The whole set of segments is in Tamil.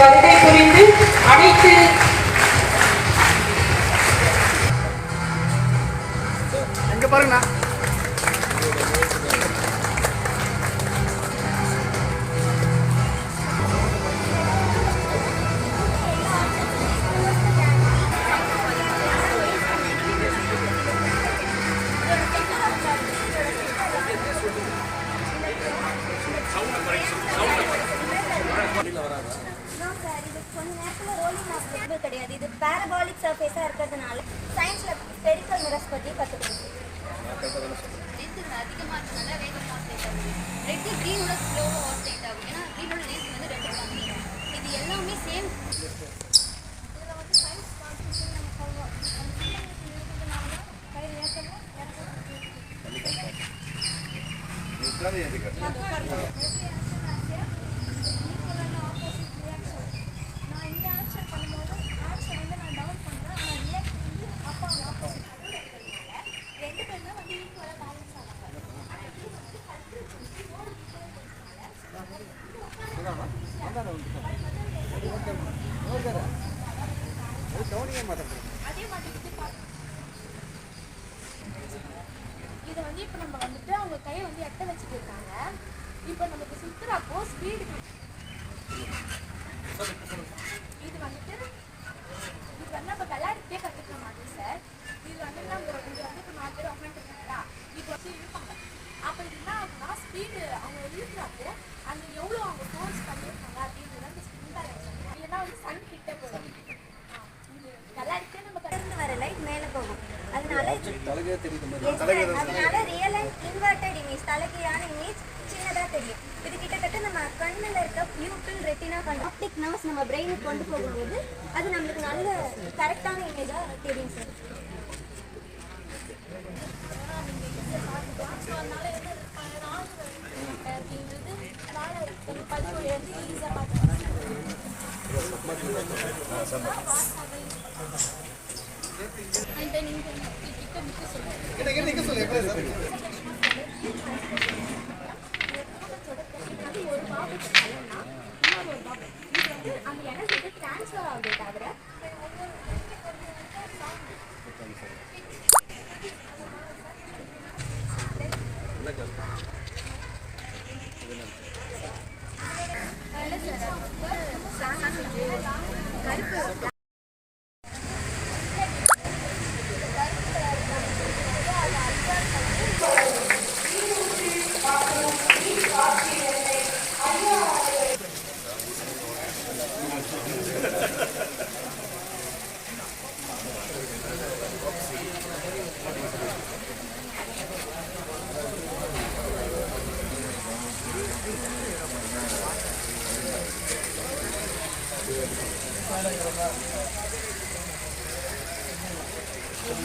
வருகை புரிந்து அனைத்து எங்க பாருங்கண்ணா நான் இந்த ஆக்ஷன் பண்ணும்போது ஆக்ஷன் வந்து நான் டவுன் பண்றேன் ஆனா ரியாக்ட் வந்து அப்பா ஆப்போசிட் ரெண்டு பேரும் வந்து ஈக்குவலா பேலன்ஸ் ஆவாங்க அதே மாதிரி இது பாருங்க. இது வந்து இப்போ நம்ம வந்துட்டு அவங்க கையை வந்து எட்ட வச்சுட்டு இருக்காங்க இப்போ நமக்கு சுத்துறப்போ ஸ்பீடு இது வந்துட்டு இது வந்து நம்ம விளையாடிட்டே கற்றுக்க மாட்டோம் சார். இது வந்து நம்ம இங்கே வந்து இப்போ நாலு பேர் உட்காந்துருக்காங்களா இப்போ வந்து இழுப்பாங்க. அப்போ இது என்ன ஆகும்னா ஸ்பீடு அவங்க இழுக்கிறப்போ அந்த எவ்வளோ அவங்க ஃபோர்ஸ் பண்ணியிருக்காங்க அப்படின்றது அந்த ஸ்பீட் டைரக்ஷன் இல்லைன்னா வந்து சன் கிட்ட போகும் இது விளையாடிட்டே நம்ம கடந்து வர லைட் மேலே போகும். அதனால இது கண்ணுல இருக்க பியூட்டில் ரெட்டினா கண் ஆப்டிக் நர்வ்ஸ் நம்ம பிரெயினுக்கு கொண்டு போகும்போது அது நம்மளுக்கு நல்ல கரெக்டான இமேஜாக தெரியும் சார் அண்ட் தென் கிட்ட கிட்ட சொல்லு எப்படி சார் அது ஒரு பாபுக்கு தலைனா இன்னொரு ஒரு பாபு இது வந்து அந்த எனர்ஜி ட்ரான்ஸ்ஃபர் ஆகுதே தவிர கருப்பு Yes,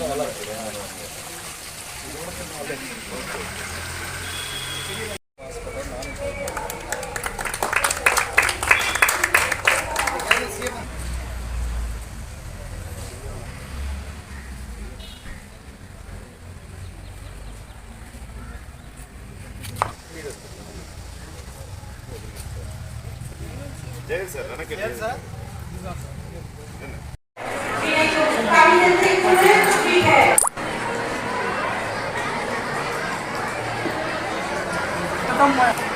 sir. Yes. இந்த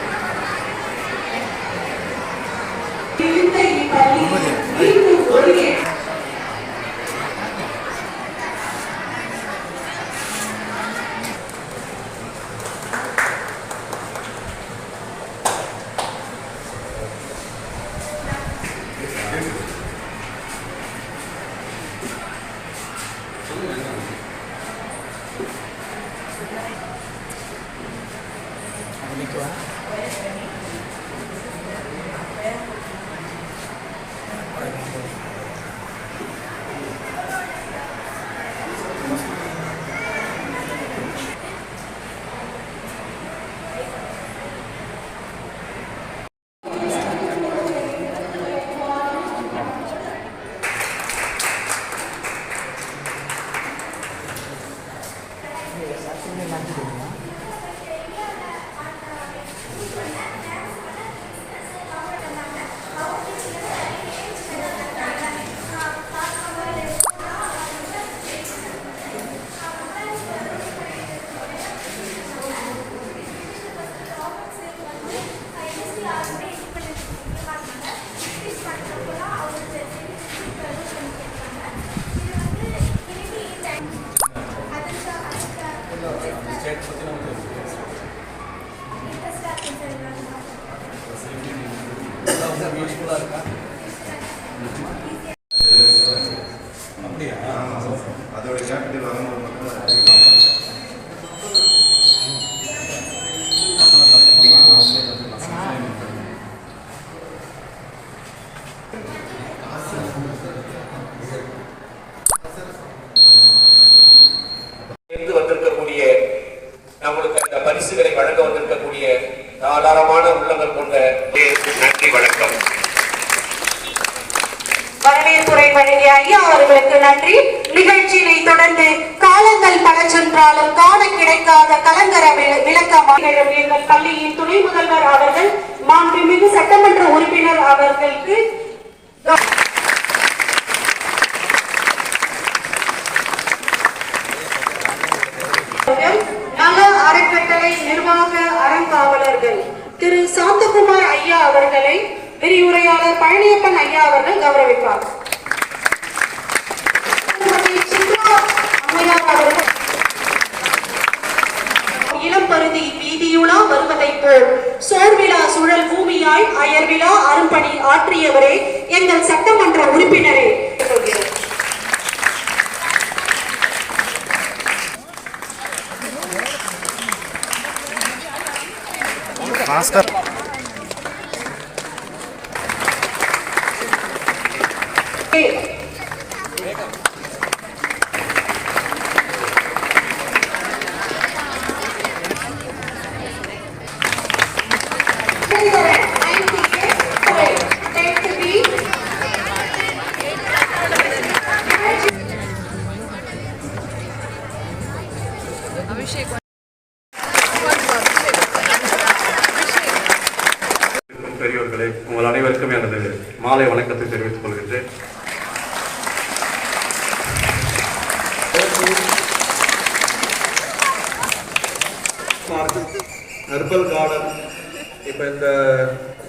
Nico. வந்திருக்கக்கூடிய நம்மளுக்கு அந்த பரிசுகளை வழங்க வந்திருக்கக்கூடிய தாராளமான உள்ளங்கள் கொண்ட நன்றி வணக்கம். வரவேற்புரை வழங்கிய ஐயா அவர்களுக்கு நன்றி. நிகழ்ச்சியினை தொடர்ந்து காலங்கள் பல சென்றாலும் காண கிடைக்காத கலங்கர விளக்கமாக எங்கள் பள்ளியின் துணை முதல்வர் அவர்கள் மாண்புமிகு சட்டமன்ற உறுப்பினர் அவர்களுக்கு திரு சாந்தகுமார் ஐயா அவர்களை விரிவுரையாளர் பழனியப்பன் ஐயா அவர்கள் கௌரவிப்பார். இளம் பருதி இளம்பருதி வீதியுலா வருவதை போல் சோர்விழா சுழல் பூமியாய் அயர்விழா அரும்பணி ஆற்றியவரே எங்கள் சட்டமன்ற உறுப்பினரே. భాస్కర్ பெரியோர்களே உங்கள் அனைவருக்கும் எனது மாலை வணக்கத்தை தெரிவித்துக் கொள்கின்றேன். ஹெர்பல் கார்டன் இப்போ இந்த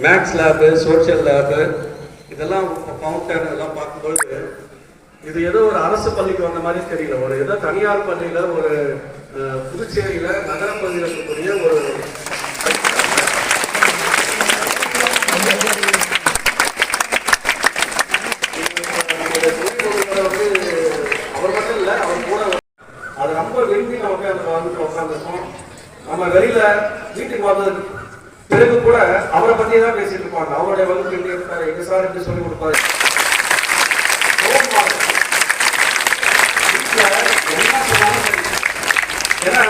மேக்ஸ் லேபு சோஷியல் லேபு இதெல்லாம் ஃபவுண்டன் இதெல்லாம் பார்க்கும்பொழுது இது ஏதோ ஒரு அரசு பள்ளிக்கு வந்த மாதிரி தெரியல. ஒரு ஏதோ தனியார் பள்ளியில் ஒரு அஹ், புதுச்சேரியில் நகரப்பகுதியில் இருக்கக்கூடிய ஒரு அவருடைய வகுப்பு எங்க சார் எப்படி சொல்லி கொடுப்பாரு? வீட்டுல என்ன ஏன்னா